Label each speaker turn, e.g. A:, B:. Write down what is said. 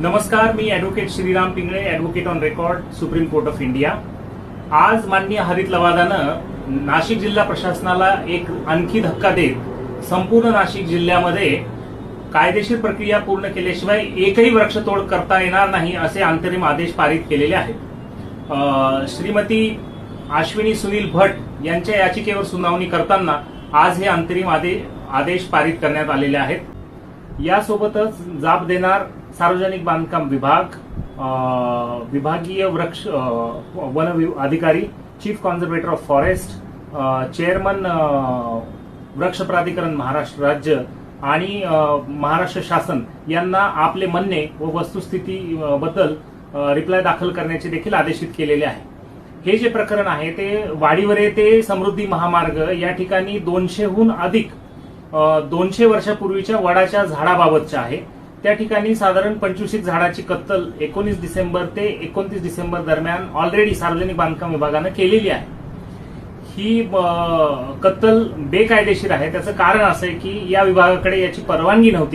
A: नमस्कार मी advocate Shriram Pingale advocate on record Supreme Court of India आज माननीय हरित लवादानं नाशिक जिल्हा प्रशासनाला एक आणखी धक्का देत संपूर्ण नाशिक जिल्ह्यामध्ये कायदेशीर प्रक्रिया पूर्ण केल्याशिवाय एकही वृक्षतोड करता येणार नाही असे अंतरिम आदेश पारित केलेले आहेत. श्रीमती अश्विनी सुनील भट यांच्या याचिकेवर सुनावणी करताना आज हे अंतरिम आदेश आदेश पारित करण्यात आलेले आहेत. यासोबतच जाब देणार सार्वजनिक बांधकाम विभाग विभागीय वृक्ष वन वि- अधिकारी chief conservator of forest chairman वृक्ष प्राधिकरण महाराष्ट्र राज्य आणि महाराष्ट्र शासन यांना आपले म्हणणे व वस्तुस्थिती बद्दल रिप्लाय दाखल करण्याचे देखील आदेशित केलेले आहे. हे जे प्रकरण आहे ते वाडीवरे ते समृद्धी महामार्ग या ठिकाणी दोनशेहून अधिक दोनशे वर्षापूर्वीच्या वडाच्या झाडाबाबतच्या आहे. त्या ठिकाणी साधारण पंचवीस झाडाची कत्तल एकोणीस डिसेंबर ते एकोणतीस डिसेंबर दरम्यान ऑलरेडी सार्वजनिक बांधकाम विभागानं केलेली आहे. ही कत्तल बेकायदेशीर आहे. त्याचं कारण असं आहे की या विभागाकडे याची परवानगी नव्हती.